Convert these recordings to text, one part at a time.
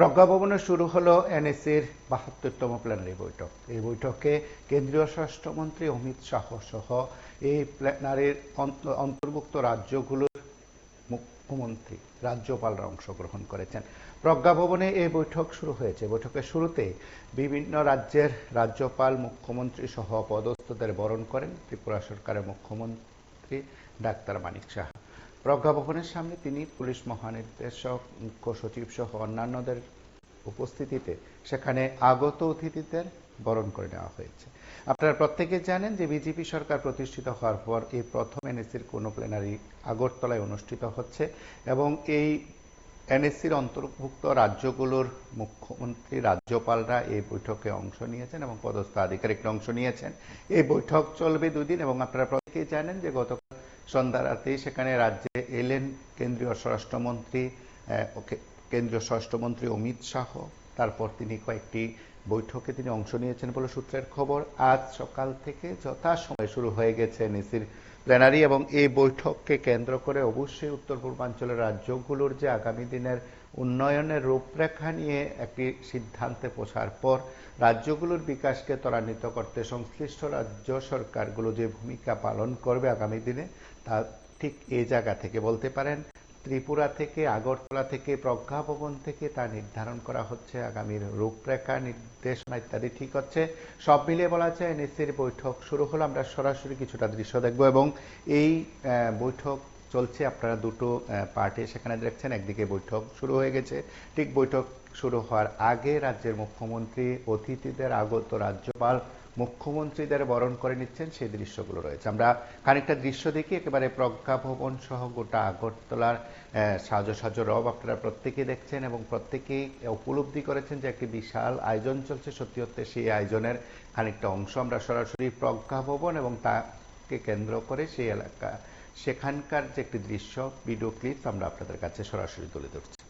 প্রজ্ঞাভবনে শুরু হলো এনএসির বাহাত্তরতম প্ল্যানারি বৈঠক। এই বৈঠকে কেন্দ্রীয় স্বরাষ্ট্রমন্ত্রী অমিত শাহ সহ এই প্ল্যানারির অন্তর্ভুক্ত রাজ্যগুলোর মুখ্যমন্ত্রী, রাজ্যপালরা অংশগ্রহণ করেছেন। প্রজ্ঞাভবনে এই বৈঠক শুরু হয়েছে। বৈঠকের শুরুতে বিভিন্ন রাজ্যের রাজ্যপাল, মুখ্যমন্ত্রী সহ পদস্থদের বরণ করেন ত্রিপুরা সরকারের মুখ্যমন্ত্রী ডাক্তার মানিক সাহা। প্রজ্ঞাভবনের সামনে তিনি পুলিশ মহানির্দেশক, মুখ্য সচিব সহ অন্যান্যদের উপস্থিতিতে সেখানে আগত অতিথিদের বরণ করে নেওয়া হয়েছে। আপনারা প্রত্যেকে জানেন যে বিজেপি সরকার প্রতিষ্ঠিত হওয়ার পর এই প্রথম এনএসির কোন প্লেনারি আগরতলায় অনুষ্ঠিত হচ্ছে এবং এই এনএসির অন্তর্ভুক্ত রাজ্যগুলোর মুখ্যমন্ত্রী রাজ্যপালরা এই বৈঠকে অংশ নিয়েছেন এবং পদস্থ আধিকারিকরা অংশ নিয়েছেন। এই বৈঠক চলবে দুদিন এবং আপনারা প্রত্যেকেই জানেন যে গতকাল সন্ধ্যা রাতেই সেখানে রাজ্যে এলেন কেন্দ্রীয় স্বরাষ্ট্রমন্ত্রী কেন্দ্রীয় স্বরাষ্ট্রমন্ত্রী অমিত শাহ। তারপর তিনি কয়েকটি বৈঠকে তিনি অংশ নিয়েছেন বলে সূত্রের খবর। আজ সকাল থেকে যথাসময়ে শুরু হয়ে গেছে নিসির প্ল্যানারি এবং এই বৈঠককে কেন্দ্র করে অবশ্যই উত্তর পূর্বাঞ্চলের রাজ্যগুলোর যে আগামী দিনের উন্নয়নের রূপরেখা নিয়ে একটি সিদ্ধান্তে পৌঁছার পর রাজ্যগুলোর বিকাশকে ত্বরান্বিত করতে সংশ্লিষ্ট রাজ্য সরকারগুলো যে ভূমিকা পালন করবে আগামী দিনে, তা ঠিক এ জায়গা থেকে বলতে পারেন, ত্রিপুরা থেকে, আগরতলা থেকে, প্রজ্ঞাভবন থেকে তা নির্ধারণ করা হচ্ছে, আগামীর রূপরেখা নির্দেশনা ইত্যাদি ঠিক হচ্ছে। সব মিলিয়ে বলা যায়, এনএসসির বৈঠক শুরু হলো, আমরা সরাসরি কিছুটা দৃশ্য দেখব এবং এই বৈঠক চলছে, আপনারা দুটো পার্টি সেখানে দেখছেন, একদিকে বৈঠক শুরু হয়ে গেছে। ঠিক বৈঠক শুরু হওয়ার আগে রাজ্যের মুখ্যমন্ত্রী অতিথিদের আগত রাজ্যপাল মুখ্যমন্ত্রীদের বরণ করে নিচ্ছেন, সেই দৃশ্যগুলো রয়েছে। আমরা খানিকটা দৃশ্য দেখি, একেবারে প্রজ্ঞা ভবন সহ গোটা আগরতলার সাজো সাজো রব আপনারা প্রত্যেকেই দেখছেন এবং প্রত্যেকেই উপলব্ধি করেছেন যে একটি বিশাল আয়োজন চলছে। সত্যি সত্যি সেই আয়োজনের খানিকটা অংশ আমরা সরাসরি প্রজ্ঞা ভবন এবং তাকে কেন্দ্র করে সেই এলাকা সেখানকার যে একটি দৃশ্য ভিডিও ক্লিপ আমরা আপনাদের কাছে সরাসরি তুলে ধরছি।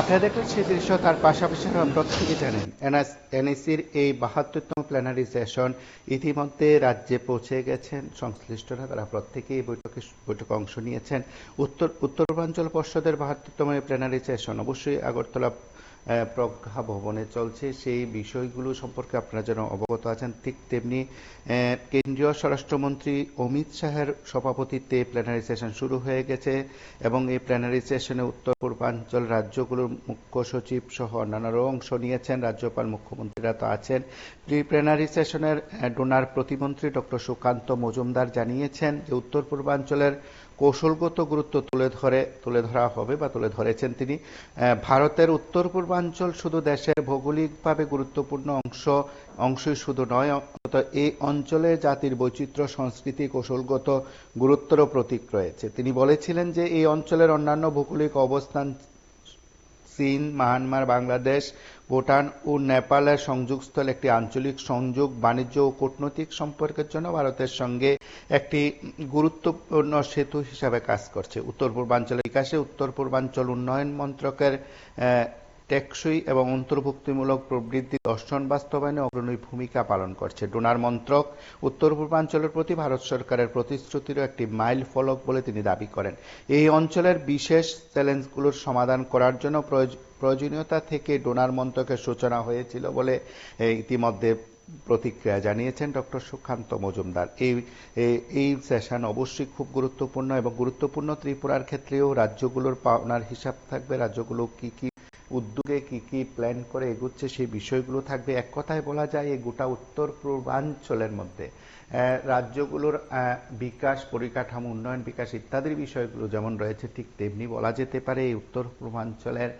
আপনারা দেখলেন সেই দৃশ্য, তার পাশাপাশি প্রত্যেকে জানেন এনএসির এই বাহাত্তরতম প্ল্যানারি সেশন ইতিমধ্যে রাজ্যে পৌঁছে গেছেন সংশ্লিষ্টরা। তারা প্রত্যেকে এই বৈঠকে বৈঠকে অংশ নিয়েছেন। উত্তর উত্তর পূর্বাঞ্চল পর্ষদের বাহাত্তরতম প্ল্যানারি সেশন অবশ্যই আগরতলা প্রজ্ঞা ভবনে চলছে। সেই বিষয়গুলো সম্পর্কে আপনারা যেন অবগত আছেন, ঠিক তেমনি কেন্দ্রীয় স্বরাষ্ট্রমন্ত্রী অমিত শাহের সভাপতিত্বে প্ল্যানারি সেশন শুরু হয়ে গেছে এবং এই প্ল্যানারি সেশনে উত্তর পূর্বাঞ্চল রাজ্যগুলোর মুখ্য সচিব সহ অন্যান্যরাও অংশ নিয়েছেন। রাজ্যপাল মুখ্যমন্ত্রীরা তো আছেন। প্রি প্ল্যানারি সেশনের ডোনার প্রতিমন্ত্রী ডক্টর সুকান্ত মজুমদার জানিয়েছেন যে উত্তর পূর্বাঞ্চলের কৌশলগত গুরুত্ব তুলে ধরে, তুলে ধরা হবে বা তুলে ধরেছেন তিনি। ভারতের উত্তর পূর্বাঞ্চল শুধু দেশের ভৌগোলিকভাবে গুরুত্বপূর্ণ অংশ, অংশই শুধু নয় এই অঞ্চলে জাতির বৈচিত্র্য, সংস্কৃতি, কৌশলগত গুরুত্বরও প্রতীক রয়েছে। তিনি বলেছিলেন যে, এই অঞ্চলের অন্যান্য ভৌগোলিক অবস্থান চীন, মায়ানমার, বাংলাদেশ, ভুটান ও নেপালের সংযোগস্থল একটি আঞ্চলিক সংযোগ, বাণিজ্য ও কূটনৈতিক সম্পর্কের জন্য ভারতের সঙ্গে একটি গুরুত্বপূর্ণ সেতু হিসাবে কাজ করছে। উত্তর পূর্বাঞ্চলের বিকাশে উত্তর পূর্বাঞ্চল উন্নয়ন মন্ত্রকের টেকসই এবং অন্তর্ভুক্তিমূলক প্রবৃদ্ধি দর্শন বাস্তবায়নে অগ্রণী ভূমিকা পালন করছে। ডোনার মন্ত্রক উত্তর পূর্বাঞ্চলের প্রতি ভারত সরকারের প্রতিশ্রুতিরও একটি মাইল ফলক বলে তিনি দাবি করেন। এই অঞ্চলের বিশেষ চ্যালেঞ্জগুলোর সমাধান করার জন্য প্রয়োজ- প্রয়োজনীয়তা থেকে ডোনার মন্ত্রকের সূচনা হয়েছিল বলে ইতিমধ্যে প্রতিক্রিয়া জানিয়েছেন ডক্টর সুকান্ত মজুমদার। এই- এই সেশন অবশ্যই খুব গুরুত্বপূর্ণ এবং গুরুত্বপূর্ণ ত্রিপুরার ক্ষেত্রেও রাজ্যগুলোর পাওনার হিসাব থাকবে। রাজ্যগুলো কি কি উদ্যোগে কি কি প্ল্যান করে এগুচ্ছে সেই বিষয়গুলো থাকবে। এক কথায় বলা যায় এই গোটা উত্তর পূর্বাঞ্চলের মধ্যে রাজ্যগুলোর বিকাশ পরিকাঠামো, উন্নয়ন বিকাশ ইত্যাদির বিষয়গুলো যেমন রয়েছে, ঠিক তেমনি বলা যেতে পারে, এই উত্তর পূর্বাঞ্চলের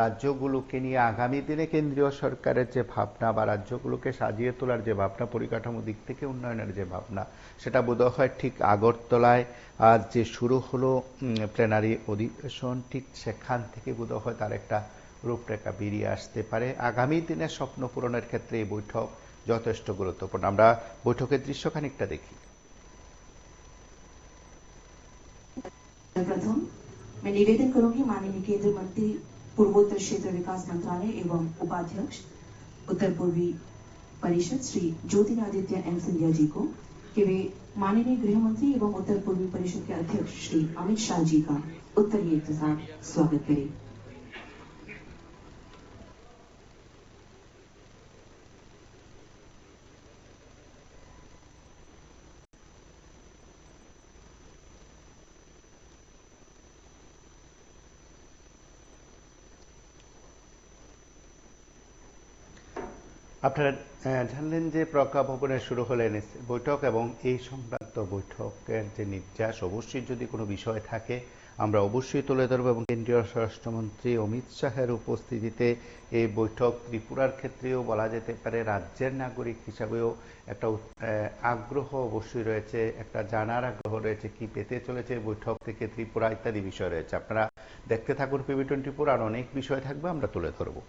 রাজ্যগুলোকে নিয়ে আগামী দিনে কেন্দ্রীয় সরকারের যে ভাবনা বা রাজ্যগুলোকে সাজিয়ে তোলার যে ভাবনা, পরিকাঠামো দিক থেকে উন্নয়নের যে ভাবনা, সেটা বোধহয় ঠিক আগরতলায় আজ যে শুরু হলো প্লেনারি অধিবেশন ঠিক সেখান থেকে বোধহয় তার একটা রূপরেখা বেরিয়ে আসতে পারে আগামী দিনের স্বপ্ন পূরণের ক্ষেত্রে এই বৈঠক যথেষ্ট গুরুত্বপূর্ণ আমরা বৈঠকের দৃশ্য খানিকটা দেখি प्रथम मैं निवेदन करूंगी माननीय केंद्रीय मंत्री पूर्वोत्तर क्षेत्र विकास मंत्रालय एवं उपाध्यक्ष उत्तर पूर्वी परिषद श्री ज्योतिरादित्य एम सिंधिया जी को कि वे माननीय गृह मंत्री एवं उत्तर पूर्वी परिषद के अध्यक्ष श्री अमित शाह जी का उत्तरीय के साथ स्वागत करें আপনারা জানলেন যে প্রজ্ঞা ভবনে শুরু হলেন বৈঠক এবং এই সংক্রান্ত বৈঠকের যে নির্যাস, অবশ্যই যদি কোনো বিষয় থাকে, আমরা অবশ্যই তুলে ধরবো এবং কেন্দ্রীয় স্বরাষ্ট্রমন্ত্রী অমিত শাহের উপস্থিতিতে এই বৈঠক ত্রিপুরার ক্ষেত্রেও বলা যেতে পারে, রাজ্যের নাগরিক হিসাবেও একটা আগ্রহ অবশ্যই রয়েছে, একটা জানার আগ্রহ রয়েছে, কি পেতে চলেছে বৈঠক থেকে, ত্রিপুরা ইত্যাদি বিষয় রয়েছে। আপনারা দেখতে থাকুন পিবি টোয়েন্টি ফোর আর অনেক বিষয় থাকবে, আমরা তুলে ধরবো।